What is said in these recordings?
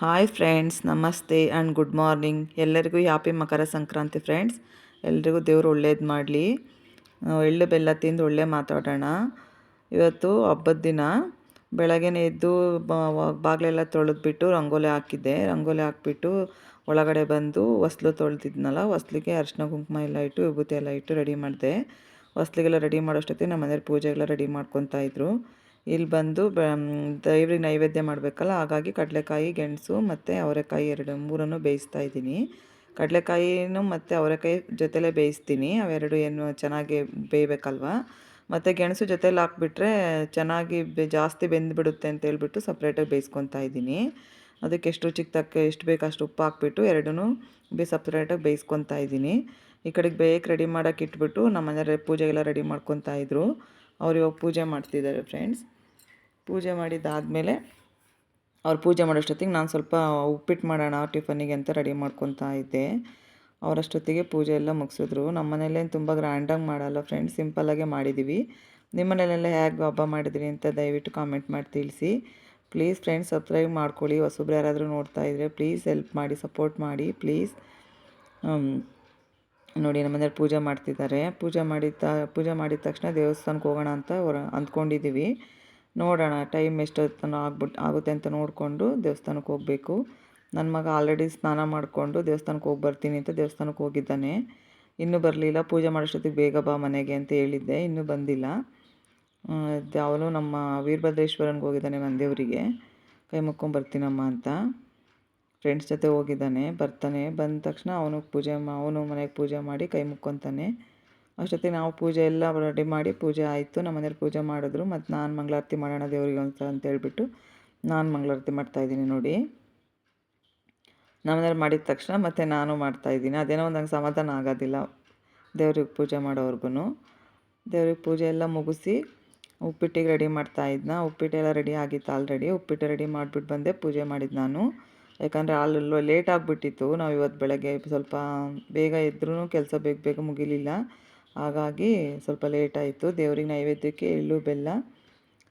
Hi friends ನಮಸ್ತೆ and good morning ಎಲ್ಲರಿಗೂ happy Makara Sankranti friends ಎಲ್ರಿಗೂ ದೇವರು ಒಳ್ಳೇದು ಮಾಡಲಿ. ಎಳ್ಳು ಬೆಲ್ಲ ತಿಂದು ಒಳ್ಳೆ ಮಾತಾಡೋಣ. ಇವತ್ತು ಹಬ್ಬದ ದಿನ. ಬೆಳಗ್ಗೆನೇ ಎದ್ದು ಬಾಗಿಲೆಲ್ಲ ತೊಳೆದ್ಬಿಟ್ಟು ರಂಗೋಲಿ ಹಾಕಿದ್ದೆ. ರಂಗೋಲಿ ಹಾಕ್ಬಿಟ್ಟು ಒಳಗಡೆ ಬಂದು ಹೊಸ್ಲು ತೊಳೆದಿದ್ನಲ್ಲ, ಹೊಸ್ಲಿಗೆ ಅರಿಶಿನ ಕುಂಕುಮ ಎಲ್ಲ ಇಟ್ಟು, ವಿಭೂತಿ ಎಲ್ಲ ಇಟ್ಟು ರೆಡಿ ಮಾಡಿದೆ. ಹೊಸ್ಲಿಗೆಲ್ಲ ರೆಡಿ ಮಾಡೋಷ್ಟೊತ್ತಿಗೆ ನಮ್ಮ ಮನೇಲಿ ಪೂಜೆಗೆಲ್ಲ ರೆಡಿ ಮಾಡ್ಕೊತಾ ಇದ್ರು. ಇಲ್ಲಿ ಬಂದು ದೇವ್ರಿಗೆ ನೈವೇದ್ಯ ಮಾಡಬೇಕಲ್ಲ, ಹಾಗಾಗಿ ಕಡಲೆಕಾಯಿ, ಗೆಣಸು ಮತ್ತು ಅವರೆಕಾಯಿ ಎರಡು, ಮೂರನ್ನು ಬೇಯಿಸ್ತಾ ಇದ್ದೀನಿ. ಕಡಲೆಕಾಯಿನೂ ಮತ್ತು ಅವರೆಕಾಯಿ ಜೊತೆಲೇ ಬೇಯಿಸ್ತೀನಿ, ಅವೆರಡು ಏನು ಚೆನ್ನಾಗಿ ಬೇಯಬೇಕಲ್ವ? ಮತ್ತು ಗೆಣಸು ಜೊತೆಲಿ ಹಾಕ್ಬಿಟ್ರೆ ಚೆನ್ನಾಗಿ ಬೆ ಜಾಸ್ತಿ ಬೆಂದುಬಿಡುತ್ತೆ ಅಂತ ಹೇಳ್ಬಿಟ್ಟು ಸಪ್ರೇಟಾಗಿ ಬೇಯಿಸ್ಕೊತಾ ಇದ್ದೀನಿ. ಅದಕ್ಕೆ ಎಷ್ಟು ರುಚಿಗೆ ತಕ್ಕ ಎಷ್ಟು ಬೇಕು ಅಷ್ಟು ಉಪ್ಪು ಹಾಕ್ಬಿಟ್ಟು ಎರಡೂ ಬೇ ಸಪ್ರೇಟಾಗಿ ಬೇಯಿಸ್ಕೊತಾ ಇದ್ದೀನಿ. ಈ ಕಡೆಗೆ ಬೇಯಕ್ಕೆ ರೆಡಿ ಮಾಡೋಕೆ ಇಟ್ಬಿಟ್ಟು ನಮ್ಮ ಮನೆಯವ್ರು ಪೂಜೆಗೆಲ್ಲ ರೆಡಿ ಮಾಡ್ಕೊತಾ ಇದ್ರು. ಅವ್ರು ಇವಾಗ ಪೂಜೆ ಮಾಡ್ತಿದ್ದಾರೆ ಫ್ರೆಂಡ್ಸ್ ಪೂಜೆ ಮಾಡಿದ್ದಾದಮೇಲೆ ಅವ್ರು ಪೂಜೆ ಮಾಡೋಷ್ಟೊತ್ತಿಗೆ ನಾನು ಸ್ವಲ್ಪ ಉಪ್ಪಿಟ್ಟು ಮಾಡೋಣ ಟಿಫನಿಗೆ ಅಂತ ರೆಡಿ ಮಾಡ್ಕೊತಾ ಇದ್ದೆ. ಅವರಷ್ಟೊತ್ತಿಗೆ ಪೂಜೆ ಎಲ್ಲ ಮುಗಿಸಿದ್ರು. ನಮ್ಮ ಮನೇಲೇನು ತುಂಬ ಗ್ರ್ಯಾಂಡಾಗಿ ಮಾಡಲ್ಲ ಫ್ರೆಂಡ್ಸ್ ಸಿಂಪಲ್ಲಾಗೆ ಮಾಡಿದ್ದೀವಿ ನಿಮ್ಮ ಮನೇಲೆಲ್ಲ ಹೇಗೆ ಹಬ್ಬ ಮಾಡಿದ್ರಿ ಅಂತ ದಯವಿಟ್ಟು ಕಾಮೆಂಟ್ ಮಾಡಿ ತಿಳಿಸಿ. ಪ್ಲೀಸ್ ಫ್ರೆಂಡ್ಸ್, ಸಬ್ಸ್ಕ್ರೈಬ್ ಮಾಡ್ಕೊಳ್ಳಿ. ಹೊಸಬ್ರು ಯಾರಾದರೂ ನೋಡ್ತಾ ಇದ್ದರೆ ಪ್ಲೀಸ್ ಹೆಲ್ಪ್ ಮಾಡಿ, ಸಪೋರ್ಟ್ ಮಾಡಿ. ಪ್ಲೀಸ್ ನೋಡಿ ನಮ್ಮ ಮನೇಲಿ ಪೂಜೆ ಮಾಡ್ತಿದ್ದಾರೆ. ಪೂಜೆ ಮಾಡಿದ ಪೂಜೆ ಮಾಡಿದ ತಕ್ಷಣ ದೇವಸ್ಥಾನಕ್ಕೆ ಹೋಗೋಣ ಅಂತ ಹೊರ ಅಂದ್ಕೊಂಡಿದ್ದೀವಿ. ನೋಡೋಣ, ಟೈಮ್ ಎಷ್ಟೊತ್ತನೋ ಆಗ್ಬಿಟ್ಟು ಆಗುತ್ತೆ ಅಂತ ನೋಡಿಕೊಂಡು ದೇವಸ್ಥಾನಕ್ಕೆ ಹೋಗಬೇಕು. ನನ್ನ ಮಗ ಆಲ್ರೆಡಿ ಸ್ನಾನ ಮಾಡಿಕೊಂಡು ದೇವಸ್ಥಾನಕ್ಕೆ ಹೋಗಿ ಬರ್ತೀನಿ ಅಂತ ದೇವಸ್ಥಾನಕ್ಕೆ ಹೋಗಿದ್ದಾನೆ. ಇನ್ನೂ ಬರಲಿಲ್ಲ, ಪೂಜೆ ಮಾಡೋಷ್ಟೊತ್ತಿಗೆ ಬೇಗ ಬಾ ಮನೆಗೆ ಅಂತ ಹೇಳಿದ್ದೆ, ಇನ್ನೂ ಬಂದಿಲ್ಲ. ಅವನು ನಮ್ಮ ವೀರಭದ್ರೇಶ್ವರನಿಗೆ ಹೋಗಿದ್ದಾನೆ ಮಂದೇವರಿಗೆ. ಕೈ ಮುಕ್ಕೊಂಬರ್ತೀನಮ್ಮ ಅಂತ. ಫ್ರೆಂಡ್ಸ್ ಜೊತೆ ಹೋಗಿದ್ದಾನೆ, ಬರ್ತಾನೆ, ಬಂದ ತಕ್ಷಣ ಅವನು ಪೂಜೆ ಅವನು ಮನೆಗೆ ಪೂಜೆ ಮಾಡಿ ಕೈ ಮುಕ್ಕೊತಾನೆ. ಅಷ್ಟೊತ್ತಿಗೆ ನಾವು ಪೂಜೆ ಎಲ್ಲ ರೆಡಿ ಮಾಡಿ ಪೂಜೆ ಆಯಿತು. ನಮ್ಮ ಮನೇಲಿ ಪೂಜೆ ಮಾಡಿದ್ರು. ಮತ್ತು ನಾನು ಮಂಗಳಾರತಿ ಮಾಡೋಣ ದೇವರಿಗೆ ಅಂತ ಅಂತೇಳ್ಬಿಟ್ಟು ನಾನು ಮಂಗಳಾರತಿ ಮಾಡ್ತಾಯಿದ್ದೀನಿ ನೋಡಿ. ನಮ್ಮ ಮನೇಲಿ ಮಾಡಿದ ತಕ್ಷಣ ಮತ್ತು ನಾನು ಮಾಡ್ತಾಯಿದ್ದೀನಿ ಅದೇನೋ ಒಂದು ಹಂಗೆ ಸಮಾಧಾನ ಆಗೋದಿಲ್ಲ ದೇವ್ರಿಗೆ ಪೂಜೆ ಮಾಡೋವ್ರಿಗೂ ದೇವ್ರಿಗೆ ಪೂಜೆ ಎಲ್ಲ ಮುಗಿಸಿ ಉಪ್ಪಿಟ್ಟಿಗೆ ರೆಡಿ ಮಾಡ್ತಾ ಇದ್ನ. ಉಪ್ಪಿಟ್ಟೆಲ್ಲ ರೆಡಿ ಆಗಿತ್ತು ಆಲ್ರೆಡಿ ಉಪ್ಪಿಟ್ಟು ರೆಡಿ ಮಾಡಿಬಿಟ್ಟು ಬಂದೆ ಪೂಜೆ ಮಾಡಿದ್ದು ನಾನು. ಯಾಕಂದರೆ ಅಲ್ಲಿ ಲೇಟ್ ಆಗಿಬಿಟ್ಟಿತ್ತು. ನಾವು ಇವತ್ತು ಬೆಳಗ್ಗೆ ಸ್ವಲ್ಪ ಬೇಗ ಇದ್ರೂ ಕೆಲಸ ಬೇಗ ಬೇಗ ಮುಗಿಲಿಲ್ಲ. ಹಾಗಾಗಿ ಸ್ವಲ್ಪ ಲೇಟಾಯಿತು ದೇವ್ರಿಗೆ ನೈವೇದ್ಯಕ್ಕೆ ಎಳ್ಳು, ಬೆಲ್ಲ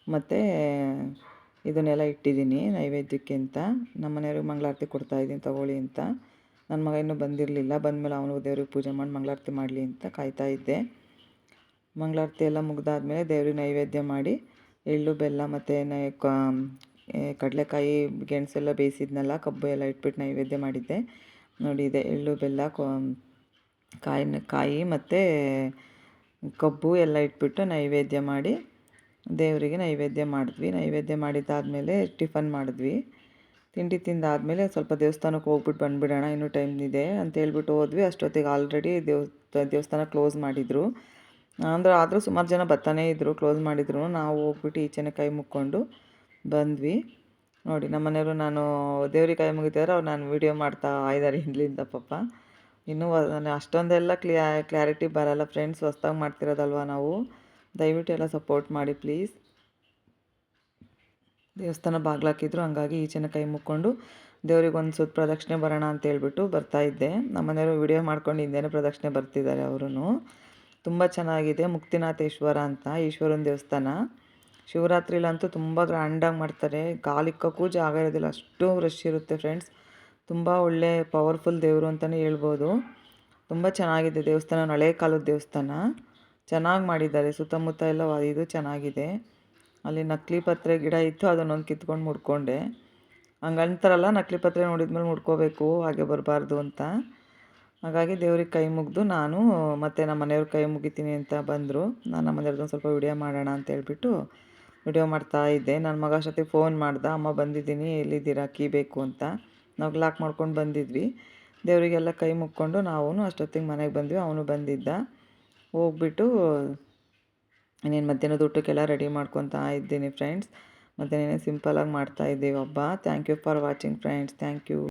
ಮತ್ತು ಇದನ್ನೆಲ್ಲ ಇಟ್ಟಿದ್ದೀನಿ, ನೈವೇದ್ಯಕ್ಕೆ ಅಂತ. ನಮ್ಮ ಮನೆಯವ್ರಿಗೆ ಮಂಗಳಾರತಿ ಕೊಡ್ತಾಯಿದ್ದೀನಿ ತಗೊಳ್ಳಿ ಅಂತ. ನನ್ನ ಮಗ ಇನ್ನೂ ಬಂದಿರಲಿಲ್ಲ. ಬಂದಮೇಲೆ ಅವನು ದೇವ್ರಿಗೆ ಪೂಜೆ ಮಾಡಿ ಮಂಗಳಾರತಿ ಮಾಡಲಿ ಅಂತ ಕಾಯ್ತಾ ಇದ್ದೆ. ಮಂಗಳಾರತಿ ಎಲ್ಲ ಮುಗ್ದಾದ್ಮೇಲೆ ದೇವ್ರಿಗೆ ನೈವೇದ್ಯ ಮಾಡಿ, ಎಳ್ಳು, ಬೆಲ್ಲ ಮತ್ತು ಕಡಲೆಕಾಯಿ, ಗೆಣಸೆಲ್ಲ ಬೇಯಿಸಿದ್ನಲ್ಲ, ಕಬ್ಬು ಎಲ್ಲ ಇಟ್ಬಿಟ್ಟು ನೈವೇದ್ಯ ಮಾಡಿದ್ದೆ. ನೋಡಿ ಇದೆ, ಎಳ್ಳು, ಬೆಲ್ಲ ಕಾಯಿನ ಕಾಯಿ ಮತ್ತು ಕಬ್ಬು ಎಲ್ಲ ಇಟ್ಬಿಟ್ಟು ನೈವೇದ್ಯ ಮಾಡಿ ದೇವರಿಗೆ ನೈವೇದ್ಯ ಮಾಡಿದ್ವಿ. ನೈವೇದ್ಯ ಮಾಡಿದ್ದಾದಮೇಲೆ ಟಿಫನ್ ಮಾಡಿದ್ವಿ. ತಿಂಡಿ ತಿಂದಾದಮೇಲೆ ಸ್ವಲ್ಪ ದೇವಸ್ಥಾನಕ್ಕೆ ಹೋಗ್ಬಿಟ್ಟು ಬಂದುಬಿಡೋಣ, ಇನ್ನೂ ಟೈಮ್ ಇದೆ ಅಂತ ಹೇಳ್ಬಿಟ್ಟು ಹೋದ್ವಿ. ಅಷ್ಟೊತ್ತಿಗೆ ಆಲ್ರೆಡಿ ದೇವ್, ದೇವಸ್ಥಾನ ಕ್ಲೋಸ್ ಮಾಡಿದರು. ಅಂದರೆ ಆದರೂ ಸುಮಾರು ಜನ ಬರ್ತಾನೇ ಇದ್ದರು ಕ್ಲೋಸ್ ಮಾಡಿದ್ರು. ನಾವು ಹೋಗ್ಬಿಟ್ಟು ಈಚೆನೇ ಕೈ ಮುಕ್ಕೊಂಡು ಬಂದ್ವಿ. ನೋಡಿ, ನಮ್ಮ ಮನೆಯವರು ನಾನು ದೇವ್ರಿಗೆ ಕೈ ಮುಗಿತಾರೆ ಅವ್ರು ನಾನು ವೀಡಿಯೋ ಮಾಡ್ತಾ ಇದ್ದಾರೆ ಹಿಂದಿಂದ ಪಾಪ. ಇನ್ನೂ ಅಷ್ಟೊಂದೆಲ್ಲ ಕ್ಲಿಯಾ ಕ್ಲಾರಿಟಿ ಬರಲ್ಲ. ಫ್ರೆಂಡ್ಸ್ ಹೊಸ್ದಾಗಿ ಮಾಡ್ತಿರೋದಲ್ವ ನಾವು? ದಯವಿಟ್ಟು ಎಲ್ಲ ಸಪೋರ್ಟ್ ಮಾಡಿ ಪ್ಲೀಸ್ ದೇವಸ್ಥಾನ ಬಾಗ್ಲಾಕಿದ್ರು, ಹಂಗಾಗಿ ಈಚೆನ ಕೈ ಮುಕ್ಕೊಂಡು ದೇವ್ರಿಗೆ ಒಂದು ಸುತ್ತ ಪ್ರದಕ್ಷಿಣೆ ಬರೋಣ ಅಂತ ಹೇಳ್ಬಿಟ್ಟು ಬರ್ತಾಯಿದ್ದೆ ಮನೆಯವರು ವಿಡಿಯೋ ಮಾಡ್ಕೊಂಡು ಹಿಂದೆನೇ ಪ್ರದಕ್ಷಿಣೆ ಬರ್ತಿದ್ದಾರೆ ಅವರು ತುಂಬ ಚೆನ್ನಾಗಿದೆ. ಮುಕ್ತಿನಾಥೇಶ್ವರ ಅಂತ, ಈಶ್ವರನ ದೇವಸ್ಥಾನ. ಶಿವರಾತ್ರಿಲಂತೂ ತುಂಬ ಗ್ರ್ಯಾಂಡಾಗಿ ಮಾಡ್ತಾರೆ. ಕಾಲಿಕ್ಕಕ್ಕೂ ಜಾಗ ಇರೋದಿಲ್ಲ ಅಷ್ಟು ರಶ್ ಇರುತ್ತೆ ಫ್ರೆಂಡ್ಸ್ ತುಂಬ ಒಳ್ಳೆ ಪವರ್ಫುಲ್ ದೇವರು ಅಂತಲೇ ಹೇಳ್ಬೋದು. ತುಂಬ ಚೆನ್ನಾಗಿದೆ ದೇವಸ್ಥಾನ ಹಳೆ ಕಾಲದ ದೇವಸ್ಥಾನ. ಚೆನ್ನಾಗಿ ಮಾಡಿದ್ದಾರೆ, ಸುತ್ತಮುತ್ತ ಎಲ್ಲ ಇದು ಚೆನ್ನಾಗಿದೆ. ಅಲ್ಲಿ ನಕಲಿ ಪತ್ರೆ ಗಿಡ ಇತ್ತು, ಅದನ್ನೊಂದು ಕಿತ್ಕೊಂಡು ಮುಡ್ಕೊಂಡೆ. ಹಂಗೆ ಅಂತಾರಲ್ಲ, ನಕಲಿ ಪತ್ರೆ ನೋಡಿದ್ಮೇಲೆ ಮುಡ್ಕೋಬೇಕು, ಹಾಗೆ ಬರಬಾರ್ದು ಅಂತ. ಹಾಗಾಗಿ ದೇವ್ರಿಗೆ ಕೈ ಮುಗಿದು ನಾನು ಮತ್ತು ನಮ್ಮ ಮನೆಯವ್ರಿಗೆ ಕೈ ಮುಗಿತೀನಿ ಅಂತ ಬಂದರು. ನಾನು ನಮ್ಮ ಮನೆಯವ್ರದ್ದು ಸ್ವಲ್ಪ ವಿಡಿಯೋ ಮಾಡೋಣ ಅಂತ ಹೇಳ್ಬಿಟ್ಟು ವಿಡಿಯೋ ಮಾಡ್ತಾ ಇದ್ದೆ. ನನ್ನ ಮಗ ಅಷ್ಟೊತ್ತಿಗೆ ಫೋನ್ ಮಾಡ್ದೆ, ಅಮ್ಮ ಬಂದಿದ್ದೀನಿ, ಎಲ್ಲಿದ್ದೀರಾ? ಕೀ ಬೇಕು ಅಂತ. ನಾವು ಲಾಕ್ ಮಾಡ್ಕೊಂಡು ಬಂದಿದ್ವಿ. ದೇವರಿಗೆಲ್ಲ ಕೈ ಮುಕ್ಕೊಂಡು ನಾವು ಅಷ್ಟೊತ್ತಿಗೆ ಮನೆಗೆ ಬಂದ್ವಿ. ಅವನು ಬಂದಿದ್ದ. ಹೋಗ್ಬಿಟ್ಟು ಇನ್ನೇನು ಮಧ್ಯಾಹ್ನದ ಊಟಕ್ಕೆಲ್ಲ ರೆಡಿ ಮಾಡ್ಕೊತಾ ಇದ್ದೀನಿ ಫ್ರೆಂಡ್ಸ್. ಮತ್ತು ಸಿಂಪಲಾಗಿ ಮಾಡ್ತಾ ಇದ್ದೀವಿ ಹಬ್ಬ thank you for watching friends thank you